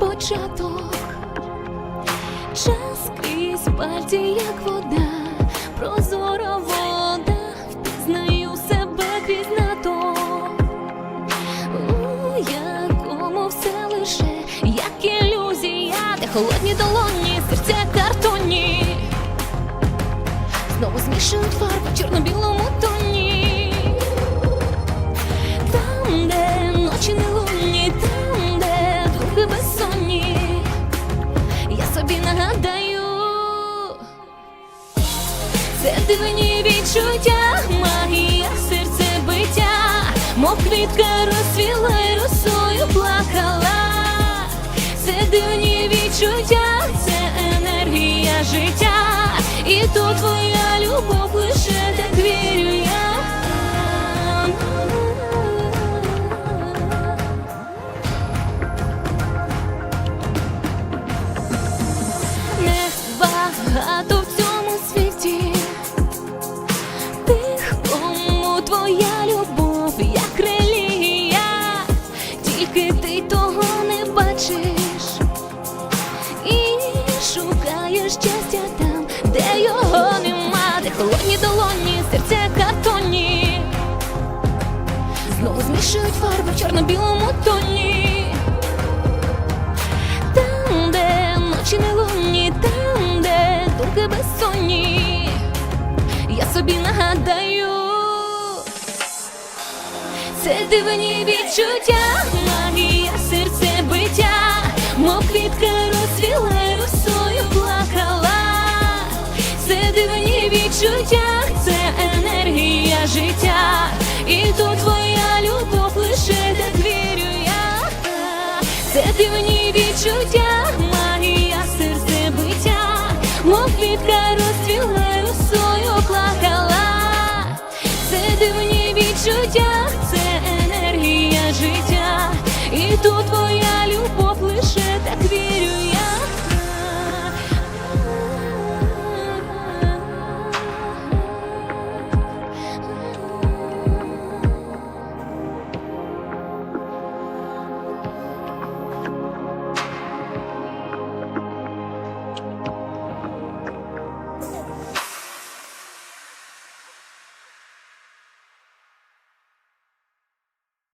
початок. Час крізь пальці, як вода, прозора вода, впізнаю себе крізь. У якому все лише як ілюзія, де холодні долоні, це дивні відчуття, магія серце биття, мов квітка розцвіла й росою плакала. Це дивні відчуття, це енергія життя, і тут твоя любов твоя любов як релігія, тільки ти того не бачиш. І шукаєш щастя там, де його нема, де холодні долоні, серця картонні, знову змішують фарби в чорно-білому тоні. Це дивні відчуття, магія серце биття, мов квітка розцвіла й росою плакала. Це дивні відчуття, це енергія життя, і тут твоя любов лише так вірю я. Це дивні відчуття, магія серце биття, мов квітка